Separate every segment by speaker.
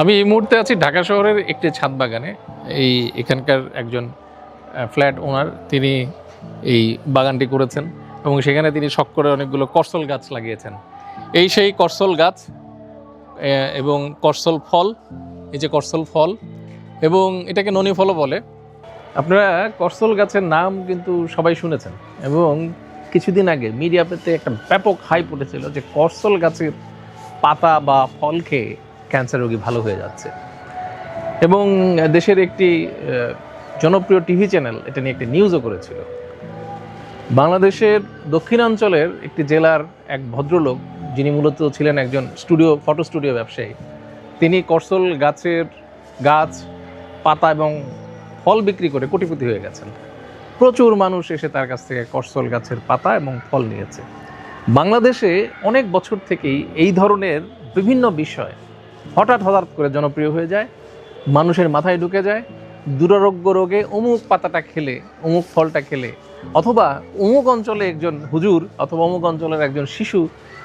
Speaker 1: আমি এই মুহূর্তে আছি ঢাকা শহরের একটি ছাদ বাগানে। এই এখানকার একজন ফ্ল্যাট ওনার। তিনি এই বাগানটি করেছেন এবং সেখানে তিনি শখ করে অনেকগুলো করসল গাছ লাগিয়েছেন। এই সেই করসল গাছ এবং করসল ফল, এই যে করসল ফল, এবং এটাকে ননি ফলও বলে। আপনারা করসল গাছের নাম কিন্তু সবাই শুনেছেন, এবং কিছুদিন আগে মিডিয়াতে একটা ব্যাপক হাইপ উঠেছিল যে করসল গাছের পাতা বা ফল খেয়ে ক্যান্সার রোগী ভালো হয়ে যাচ্ছে। এবং দেশের একটি জনপ্রিয় টিভি চ্যানেল, এটা নিয়ে একটি নিউজও করেছিল। বাংলাদেশের দক্ষিণাঞ্চলের একটি জেলার এক ভদ্রলোক, যিনি মূলত ছিলেন একজন স্টুডিও, ফটো স্টুডিও ব্যবসায়ী, তিনি করসল গাছের গাছ, পাতা এবং ফল বিক্রি করে কোটিপতি হয়ে গেছেন। প্রচুর মানুষ এসে তার কাছ থেকে করসল গাছের পাতা এবং ফল নিয়েছে। বাংলাদেশে অনেক বছর থেকেই এই ধরনের বিভিন্ন বিষয় হঠাৎ হঠাৎ করে জনপ্রিয় হয়ে যায়, মানুষের মাথায় ঢুকে যায়, দুরারোগ্য রোগে অমুক পাতাটা খেলে, অমুক ফলটা খেলে, অথবা অমুক অঞ্চলে একজন হুজুর অথবা অমুক অঞ্চলের একজন শিশু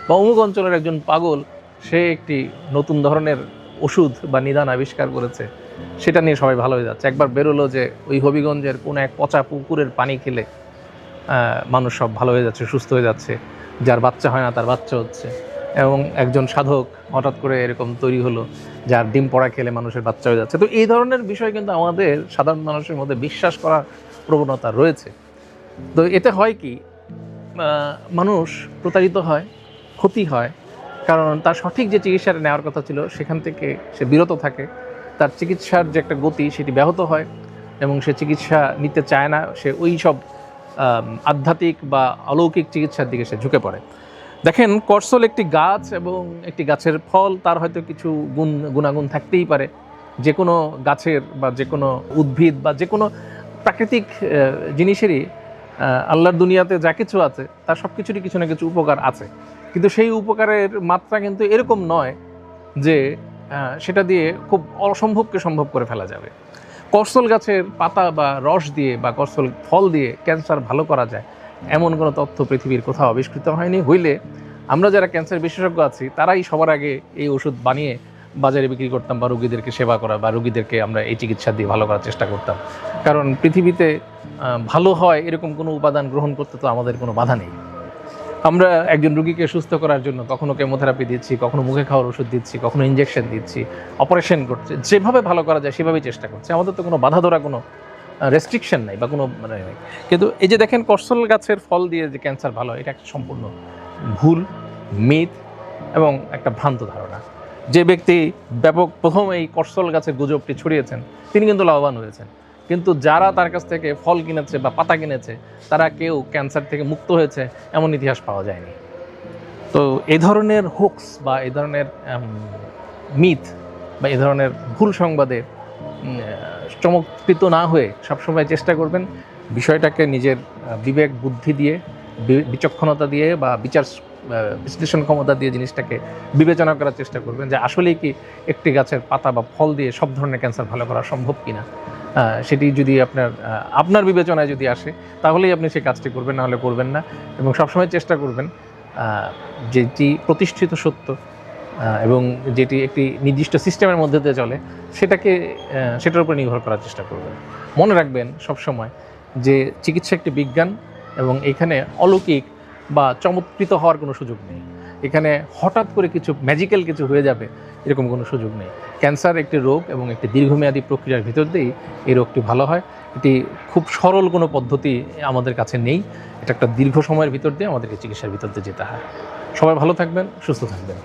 Speaker 1: বা অমুক অঞ্চলের একজন পাগল, সে একটি নতুন ধরনের ওষুধ বা নিদান আবিষ্কার করেছে। সেটা নিয়ে সবাই ভালো হয়ে যাচ্ছে। একবার বেরোলো যে ওই হবিগঞ্জের কোনো এক পচা পুকুরের পানি খেলে মানুষ সব ভালো হয়ে যাচ্ছে, সুস্থ হয়ে যাচ্ছে। যার বাচ্চা হয় না, তার বাচ্চা হচ্ছে। এবং একজন সাধক হঠাৎ করে এরকম তৈরি হলো, যার ডিম পড়া খেলে মানুষের বাচ্চা হয়ে যাচ্ছে। তো এই ধরনের বিষয় কিন্তু আমাদের সাধারণ মানুষের মধ্যে বিশ্বাস করার প্রবণতা রয়েছে। তো এতে হয় কি মানুষ প্রতারিত হয়, ক্ষতি হয়, কারণ তার সঠিক যে চিকিৎসাটা নেওয়ার কথা ছিল, সেখান থেকে সে বিরত থাকে। তার চিকিৎসার যে একটা গতি, সেটি ব্যাহত হয় এবং সে চিকিৎসা নিতে চায় না। সে ওই সব আধ্যাত্মিক বা অলৌকিক চিকিৎসার দিকে সে ঝুঁকে পড়ে। দেখেন, করসল একটি গাছ এবং একটি গাছের ফল, তার হয়তো কিছু গুণ, গুণাগুণ থাকতেই পারে। যে কোনো গাছের বা যে কোনো উদ্ভিদ বা যে কোনো প্রাকৃতিক জিনিসেরই আল্লাহর দুনিয়াতে যা কিছু আছে, তার সব কিছুরই কিছু না কিছু উপকার আছে। কিন্তু সেই উপকারের মাত্রা কিন্তু এরকম নয় যে সেটা দিয়ে খুব অসম্ভবকে সম্ভব করে ফেলা যাবে। করসল গাছের পাতা বা রস দিয়ে বা করসল ফল দিয়ে ক্যান্সার ভালো করা যায়। এমন কোনো তথ্য পৃথিবীর কোথাও আবিষ্কৃত হয়নি। হইলে আমরা যারা ক্যান্সার বিশেষজ্ঞ আছি, তারাই সবার আগে এই ওষুধ বানিয়ে বাজারে বিক্রি করতাম বা রুগীদেরকে সেবা করা বা রুগীদেরকে আমরা এই চিকিৎসা দিয়ে ভালো করার চেষ্টা করতাম। কারণ পৃথিবীতে ভালো হয় এরকম কোনো উপাদান গ্রহণ করতে তো আমাদের কোনো বাধা নেই। আমরা একজন রুগীকে সুস্থ করার জন্য কখনো কেমোথেরাপি দিচ্ছি, কখনো মুখে খাওয়ার ওষুধ দিচ্ছি, কখনো ইঞ্জেকশন দিচ্ছি অপারেশন করছে, যেভাবে ভালো করা যায় সেভাবেই চেষ্টা করছে। আমাদের তো কোনো বাধা ধরা কোনো রেস্ট্রিকশন নাই বা কোনো মানে নেই। কিন্তু এই যে দেখেন করসল গাছের ফল দিয়ে যে ক্যান্সার ভালো, এটা একটা সম্পূর্ণ ভুল মিথ এবং একটা ভ্রান্ত ধারণা। যে ব্যক্তি ব্যাপক প্রথম এই করসল গাছের গুজবটি ছড়িয়েছেন, তিনি কিন্তু লাভবান হয়েছেন। কিন্তু যারা তার কাছ থেকে ফল কিনেছে বা পাতা কিনেছে, তারা কেউ ক্যান্সার থেকে মুক্ত হয়েছে এমন ইতিহাস পাওয়া যায়নি। তো এই ধরনের হোক্স বা এই ধরনের মিথ বা এই ধরনের ভুল সংবাদে চমৎকৃত না হয়ে সবসময় চেষ্টা করবেন বিষয়টাকে নিজের বিবেক, বুদ্ধি দিয়ে বিচক্ষণতা দিয়ে বা বিচার বিশ্লেষণ ক্ষমতা দিয়ে জিনিসটাকে বিবেচনা করার চেষ্টা করবেন যে আসলেই কি একটি গাছের পাতা বা ফল দিয়ে সব ধরনের ক্যান্সার ভালো করা সম্ভব কিনা। সেটি যদি আপনার আপনার বিবেচনায় যদি আসে, তাহলেই আপনি সেই কাজটি করবেন, নাহলে করবেন না। এবং সবসময় চেষ্টা করবেন যেটি প্রতিষ্ঠিত সত্য এবং যেটি একটি নির্দিষ্ট সিস্টেমের মধ্যে দিয়ে চলে, সেটাকে সেটার উপর নির্ভর করার চেষ্টা করবেন মনে রাখবেন সবসময় যে চিকিৎসা একটি বিজ্ঞান এবং এখানে অলৌকিক বা চমৎকৃত হওয়ার কোনো সুযোগ নেই। এখানে হঠাৎ করে কিছু ম্যাজিক্যাল কিছু হয়ে যাবে, এরকম কোনো সুযোগ নেই। ক্যান্সার একটি রোগ এবং একটি দীর্ঘমেয়াদী প্রক্রিয়ার ভিতর দিয়েই এই রোগটি ভালো হয়। এটি খুব সরল কোনো পদ্ধতি আমাদের কাছে নেই। এটা একটা দীর্ঘ সময়ের ভিতর দিয়ে আমাদেরকে চিকিৎসার ভিতর দিয়ে যেতে হয়। সবাই ভালো থাকবেন, সুস্থ থাকবেন।